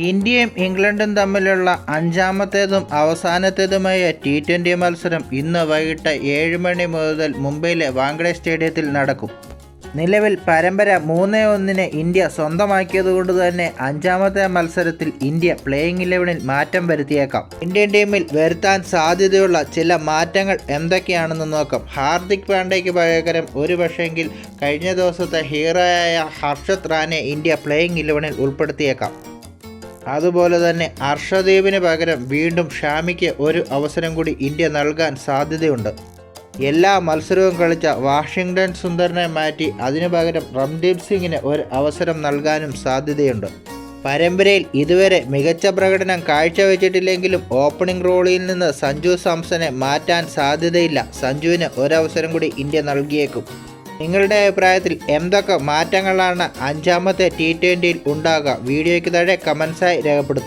ഇന്ത്യയും ഇംഗ്ലണ്ടും തമ്മിലുള്ള അഞ്ചാമത്തേതും അവസാനത്തേതുമായ ടി ട്വന്റി മത്സരം ഇന്ന് വൈകിട്ട് ഏഴ് മണി മുതൽ മുംബൈയിലെ വാങ്കഡെ സ്റ്റേഡിയത്തിൽ നടക്കും. നിലവിൽ പരമ്പര മൂന്ന് ഒന്നിന് ഇന്ത്യ സ്വന്തമാക്കിയതുകൊണ്ട് തന്നെ അഞ്ചാമത്തെ മത്സരത്തിൽ ഇന്ത്യ പ്ലേയിങ് ഇലവനിൽ മാറ്റം വരുത്തിയേക്കാം. ഇന്ത്യൻ ടീമിൽ വരുത്താൻ സാധ്യതയുള്ള ചില മാറ്റങ്ങൾ എന്തൊക്കെയാണെന്ന് നോക്കാം. ഹാർദിക് പാണ്ഡ്യയ്ക്ക് പകരം ഒരു പക്ഷേങ്കിൽ കഴിഞ്ഞ ദിവസത്തെ ഹീറോയായ ഹർഷത് റാനെ ഇന്ത്യ പ്ലേയിങ് ഇലവനിൽ ഉൾപ്പെടുത്തിയേക്കാം. അതുപോലെ തന്നെ അർഷദീപിന് പകരം വീണ്ടും ഷാമിക്ക് ഒരു അവസരം കൂടി ഇന്ത്യ നൽകാൻ സാധ്യതയുണ്ട്. എല്ലാ മത്സരവും കളിച്ച വാഷിങ്ടൺ സുന്ദറിനെ മാറ്റി അതിനു പകരം റംദീപ് സിംഗിന് ഒരു അവസരം നൽകാനും സാധ്യതയുണ്ട്. പരമ്പരയിൽ ഇതുവരെ മികച്ച പ്രകടനം കാഴ്ചവെച്ചിട്ടില്ലെങ്കിലും ഓപ്പണിംഗ് റോളിൽ നിന്ന് സഞ്ജു സാംസനെ മാറ്റാൻ സാധ്യതയില്ല. സഞ്ജുവിന് ഒരവസരം കൂടി ഇന്ത്യ നൽകിയേക്കും. നിങ്ങളുടെ അഭിപ്രായത്തിൽ എന്തൊക്കെ മാറ്റങ്ങളാണ് അഞ്ചാമത്തെ ടി ട്വന്റിയിൽ ഉണ്ടാകുക വീഡിയോയ്ക്ക് താഴെ കമൻസായി രേഖപ്പെടുത്തും